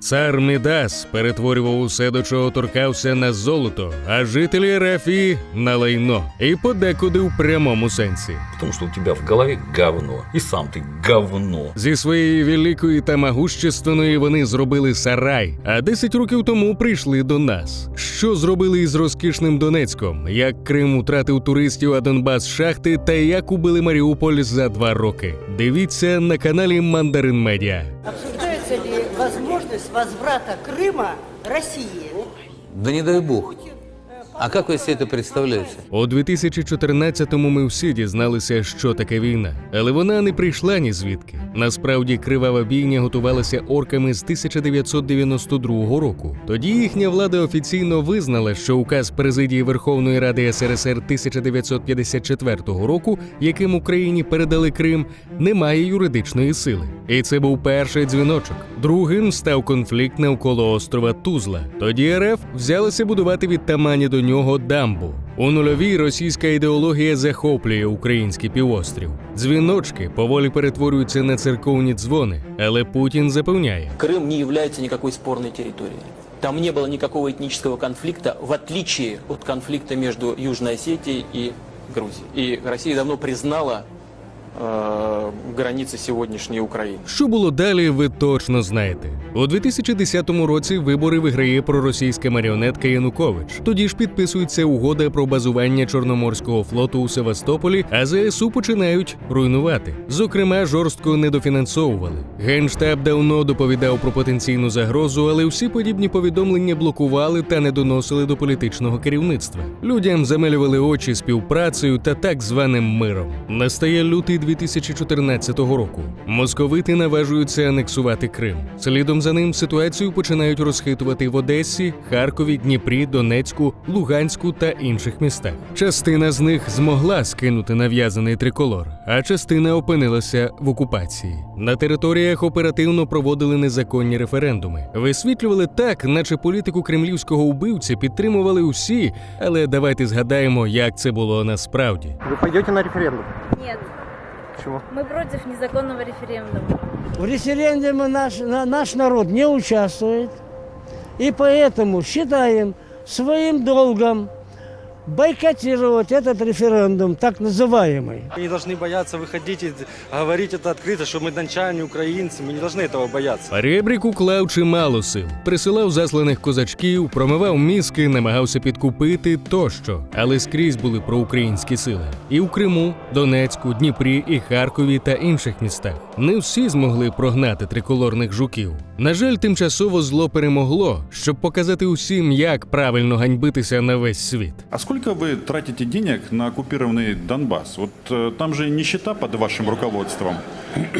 Цар Мідас перетворював усе, до чого торкався на золото, а жителі Арафії на лайно, і подекуди в прямому сенсі. Потому что у тебя в голове говно. И сам ты говно. Зі своєї великої та могущественної вони зробили сарай, а 10 років тому прийшли до нас. Що зробили із розкішним Донецьком? Як Крим втратив туристів, а Донбас шахти, та як убили Маріуполь за два роки? Дивіться на каналі Мандарин Медіа. Возврата Крыма России? Да не дай бог. А как вы себе это представляете? У 2014-му ми всі дізналися, що таке війна, але вона не прийшла ні звідки. Насправді кривава бійня готувалася орками з 1992 року. Тоді їхня влада офіційно визнала, що указ президії Верховної Ради СРСР 1954 року, яким Україні передали Крим, не має юридичної сили. І це був перший дзвіночок. Другим став конфлікт навколо острова Тузла. Тоді РФ взялася будувати від Тамані до нього дамбу. У нульовій російська ідеологія захоплює український півострів. Дзвіночки поволі перетворюються на церковні дзвони, але Путін запевняє. Крым не является никакой спорной территорией. Там не было никакого этнического конфликта, в отличие от конфликта между Южной Осетией и Грузией. И Россия давно признала э, границы сегодняшней Украины. Що було далі, ви точно знаєте. У 2010 році вибори виграє проросійська маріонетка Янукович. Тоді ж підписується угода про базування Чорноморського флоту у Севастополі, а ЗСУ починають руйнувати. Зокрема, жорстко недофінансовували. Генштаб давно доповідав про потенційну загрозу, але всі подібні повідомлення блокували та не доносили до політичного керівництва. Людям замилювали очі співпрацею та так званим миром. Настає лютий 2014 року. Московити наважуються анексувати Крим. Слідом за ним ситуацію починають розхитувати в Одесі, Харкові, Дніпрі, Донецьку, Луганську та інших містах. Частина з них змогла скинути нав'язаний триколор, а частина опинилася в окупації. На територіях оперативно проводили незаконні референдуми. Висвітлювали так, наче політику кремлівського убивці підтримували усі, але давайте згадаємо, як це було насправді. Вы пойдете на референдум? Нет, Почему? мы против незаконного референдума. В референдуме наш, наш народ не участвует, и поэтому считаем своим долгом бойкотировать этот референдум, так называемый. Мы не должны бояться выходить и говорить это открыто, что мы дончане, украинцы. Мы не должны этого бояться. Перебрік уклав чимало сил, присилав засланих козачків, промивав мізки, намагався підкупити тощо, але скрізь були проукраїнські сили. І в Криму, Донецьку, Дніпрі, і Харкові та інших містах. Не всі змогли прогнати триколорних жуків. На жаль, тимчасово зло перемогло, щоб показати усім, як правильно ганьбитися на весь світ. А сколько вы тратите денег на оккупированный Донбасс? Вот э, там же нищета под вашим руководством.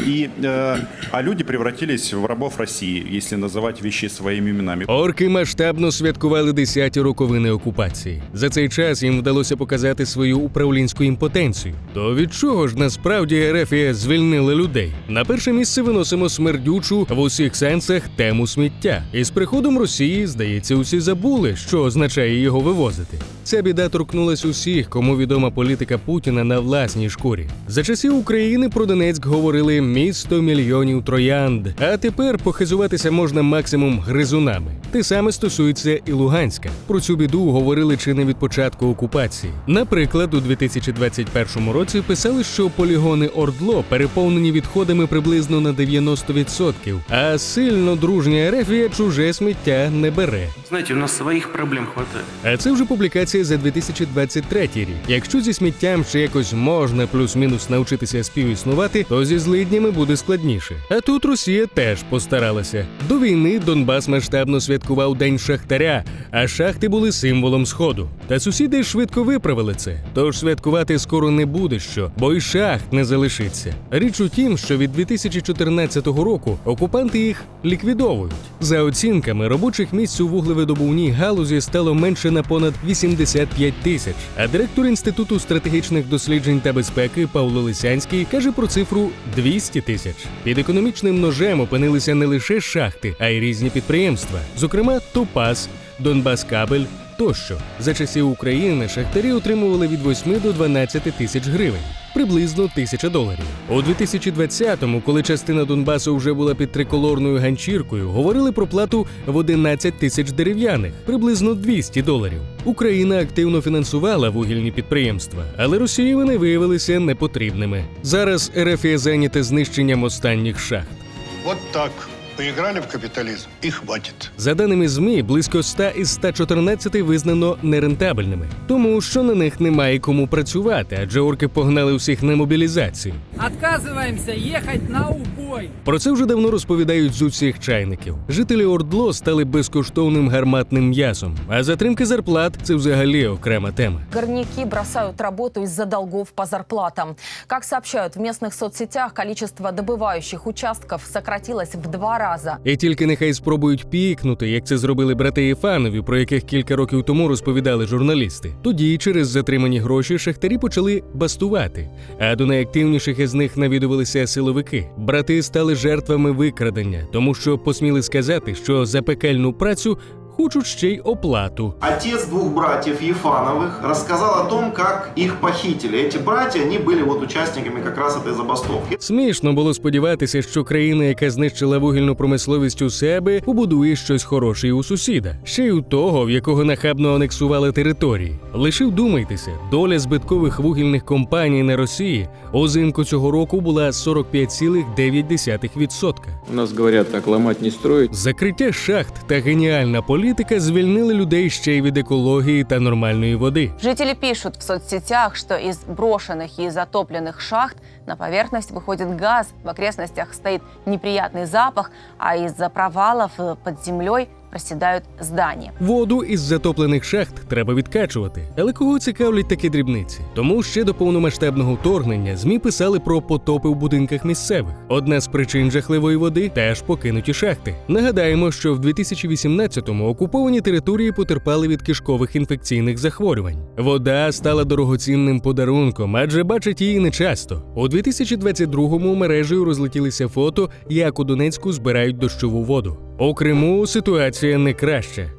И, э, а люди превратились в рабов России, если называть вещи своими именами. Орки масштабно святкували десяті роковини окупації. За цей час їм вдалося показати свою управлінську імпотенцію. То від чого ж насправді Ерефія звільнила людей? На перше місце виносимо смердючу в усіх сенсах тему сміття. І з приходом Росії, здається, усі забули, що означає його вивозити. Ця біда торкнулась усіх, кому відома політика Путіна на власній шкурі. За часів України про Донецьк говорили місто мільйонів троянд. А тепер похизуватися можна максимум гризунами. Те саме стосується і Луганська. Про цю біду говорили чи не від початку окупації. Наприклад, у 2021 році писали, що полігони Ордло переповнені відходами приблизно на 90%, а сильно дружня Ерефія чуже сміття не бере. Знаете, у нас своих проблем хватает. А це вже публікація за 2023 рік. Якщо зі сміттям ще якось можна плюс-мінус навчитися співіснувати, то зі злиднями буде складніше. А тут Росія теж постаралася. До війни Донбас масштабно святкував День Шахтаря, а шахти були символом сходу. Та сусіди швидко виправили це. Тож святкувати скоро не буде що, бо й шахт не залишиться. Річ у тім, що від 2014 року окупанти їх ліквідовують. За оцінками робочих місць у вуглевидобувній галузі стало менше на понад 85 тисяч. А директор інституту стратегічних досліджень та безпеки Павло Лисянський каже про цифру 200 тисяч. Під економічним ножем опинилися не лише шахти, а й різні підприємства, зокрема Топаз, Донбаскабель тощо. За часів України шахтарі отримували від 8 до 12 тисяч гривень. Приблизно 1000 доларів. У 2020-му, коли частина Донбасу вже була під триколорною ганчіркою, говорили про плату в 11 тисяч дерев'яних, приблизно 200 доларів. Україна активно фінансувала вугільні підприємства, але Росії вони виявилися непотрібними. Зараз РФ є зайняте знищенням останніх шахт. Вот так. Поиграли в капитализм и хватит. За даними ЗМІ, близько 100 із 114 визнано нерентабельними, тому що на них немає кому працювати, адже орки погнали усіх на мобілізацію. Отказываемся ехать на убой. Про це вже давно розповідають з усіх чайників. Жителі Ордло стали безкоштовним гарматним м'ясом, а затримки зарплат це взагалі окрема тема. Горняки бросают работу из-за долгов по зарплатам. Как сообщают в местных соцсетях, количество добывающих участков сократилось в два раза. І тільки нехай спробують пікнути, як це зробили брати Єфанові, про яких кілька років тому розповідали журналісти. Тоді через затримані гроші шахтарі почали бастувати, а до найактивніших із них навідувалися силовики. Брати стали жертвами викрадення, тому що посміли сказати, що за пекельну працю хочуть ще й оплату. Отец двух братьев Ефановых рассказал о том, как их похитили. Эти братья, они были вот участниками как раз этой забастовки. Смішно було сподіватися, що країна, яка знищила вугільну промисловість у себе, побудує щось хороше і у сусіда, ще й у того, в якого нахабно анексували території. Лише вдумайтеся, доля збиткових вугільних компаній на Росії озимку цього року була 45,9%. У нас говорят так, ломать не строить. Закриття шахт та геніальна політика звільнили людей ще й від екології та нормальної води. Жители пишут в соцсетях, что из брошенных и затопленных шахт на поверхность выходит газ, в окрестностях стоит неприятный запах, а из-за провалов э, под землей проседают здания. Воду із затоплених шахт треба відкачувати. Але кого цікавлять такі дрібниці? Тому ще до повномасштабного вторгнення ЗМІ писали про потопи в будинках місцевих. Одна з причин жахливої води теж покинуті шахти. Нагадаємо, що в 2018-му окуповані території потерпали від кишкових інфекційних захворювань. Вода стала дорогоцінним подарунком, адже бачать її нечасто. У 2022-му мережею розлетілися фото, як у Донецьку збирають дощову воду. У Криму ситуація не краща.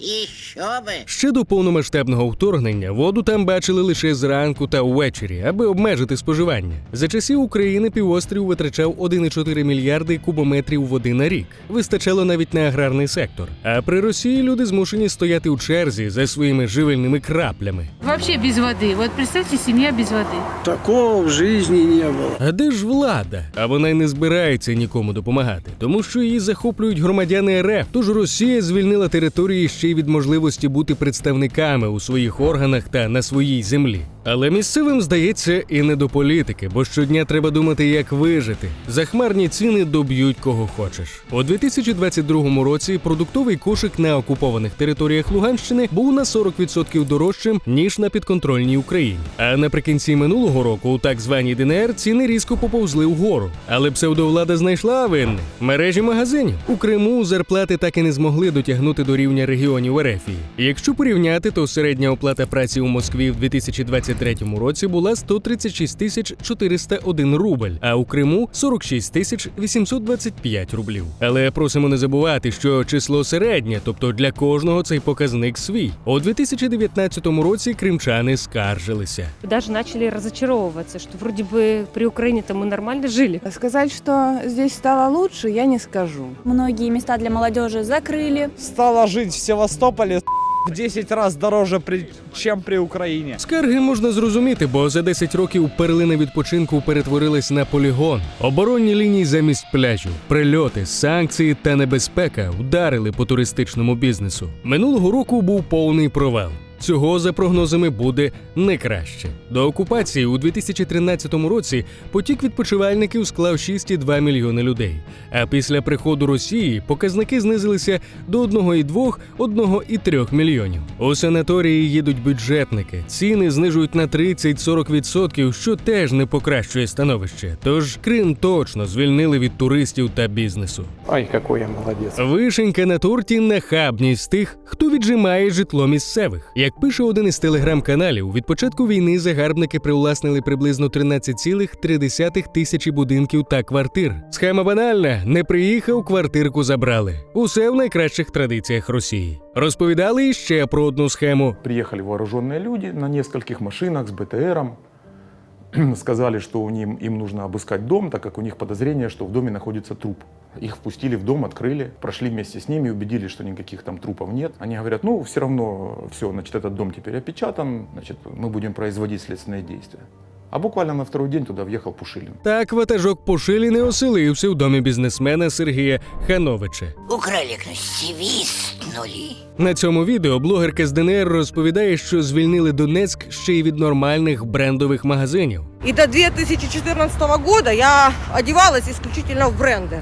Еще бы. Ще до повномасштабного вторгнення воду там бачили лише зранку та ввечері, аби обмежити споживання. За часів України півострів витрачав 1,4 мільярди кубометрів води на рік. Вистачало навіть на аграрний сектор. А при Росії люди змушені стояти у черзі за своїми живильними краплями. Вообще без воды. Вот представьте, семья без воды. Такого в жизни не было. А де ж влада? А вона й не збирається нікому допомагати, тому що її захоплюють громадяни РФ. Тож Росія звільнила території ще й від можливості бути представниками у своїх органах та на своїй землі. Але місцевим здається і не до політики, бо щодня треба думати, як вижити. Захмарні ціни доб'ють кого хочеш. У 2022 році продуктовий кошик на окупованих територіях Луганщини був на 40% дорожчим ніж на підконтрольній Україні. А наприкінці минулого року у так званій ДНР ціни різко поповзли вгору. Але псевдовлада знайшла винних мережі магазинів. У Криму зарплати так і не змогли дотягнути до рівня регіонів Ерефії. Якщо порівняти, то середня оплата праці у Москві в 2023 році була 136 тисяч 401 рубль, а у Криму 46 тисяч 825 рублів. Але просимо не забувати, що число середнє, тобто для кожного цей показник свій. У 2019 році кримчани скаржилися. Даже начали разочаровываться, что вроде бы при Украине-то мы нормально жили. Сказать, что здесь стало лучше, я не скажу. Многие места для молодежи закрыли. Стало жить в Севастополі в 10 разів дороже, ніж при Україні. Скарги можна зрозуміти, бо за 10 років перлини відпочинку перетворились на полігон. Оборонні лінії замість пляжів, прильоти, санкції та небезпека вдарили по туристичному бізнесу. Минулого року був повний провал. Цього за прогнозами буде не краще. До окупації у 2013 році потік відпочивальників склав 6,2 мільйони людей. А після приходу Росії показники знизилися до 1,2 1,3 мільйонів. У санаторії їдуть бюджетники, ціни знижують на 30-40%, що теж не покращує становище. Тож Крим точно звільнили від туристів та бізнесу. Ай, какой я молодец. Вишенька на торті нахабність тих, хто віджимає житло місцевих. Як пише один із телеграм-каналів, від початку війни загарбники привласнили приблизно 13,3 тисячі будинків та квартир. Схема банальна: не приїхав, квартирку забрали. Усе в найкращих традиціях Росії. Розповідали іще про одну схему. Приехали вооруженные люди на нескольких машинах с БТРом. сказали, у ним, им нужно обыскать дом, так как у них подозрение, что в доме находится труп. Их впустили в дом, открыли, прошли вместе с ними, убедились, что никаких там трупов нет. Они говорят, ну, все равно, все, значит, этот дом теперь опечатан, значит, мы будем производить следственные действия. А буквально на второй день туда въехал Пушилин. Так ватажок Пушиліни оселився в домі бізнесмена Сергія Хановича. Украли свистнули. На цьому відео блогерка з ДНР розповідає, що звільнили Донецьк ще й від нормальних брендових магазинів. И до 2014 года я одевалась исключительно в бренды.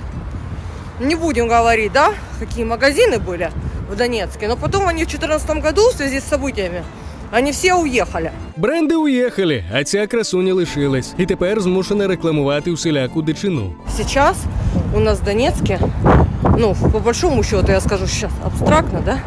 Не будем говорить, да, какие магазины были в Донецке. Но потом они в 2014 году в связи с событиями, они все уехали. Бренди уїхали, а ця красуня лишилась, і тепер змушена рекламувати усіляку дичину. Сейчас у нас в Донецке, ну, по большому счету, я скажу сейчас абстрактно, да,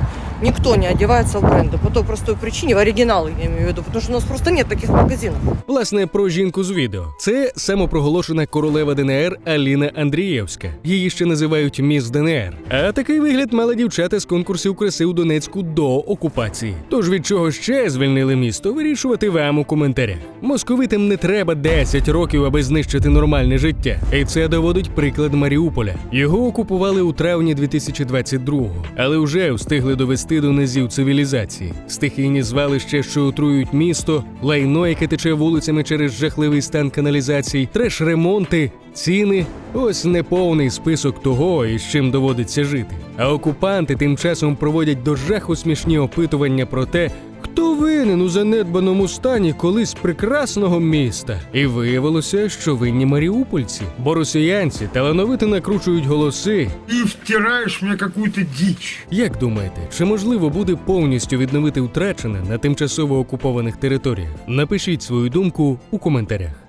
никто не одевается в бренды. По той простой причине, в оригиналы я имею в виду, потому что у нас просто нет таких магазинов. Власне, про жінку з відео. Це самопроголошена королева ДНР Аліна Андрієвська. Її ще називають міс ДНР. А такий вигляд мали дівчата з конкурсів краси у Донецьку до окупації. Тож від чого ще звільнили місто, вирішувати вам у коментарях. Московитам не треба 10 років, аби знищити нормальне життя. І це доводить приклад Маріуполя. Його окупували у травні 2022-го, але вже встигли довести до низів цивілізації. Стихійні звалища, що отруюють місто, лайно, яке тече вулицями через жахливий стан каналізацій, треш-ремонти, ціни. Ось неповний список того, із чим доводиться жити. А окупанти тим часом проводять до жаху смішні опитування про те, хто винен у занедбаному стані колись прекрасного міста. І виявилося, що винні маріупольці, бо росіянці талановито накручують голоси. І втираєш мені какую-то дичь. Як думаєте, чи можливо буде повністю відновити втрачене на тимчасово окупованих територіях? Напишіть свою думку у коментарях.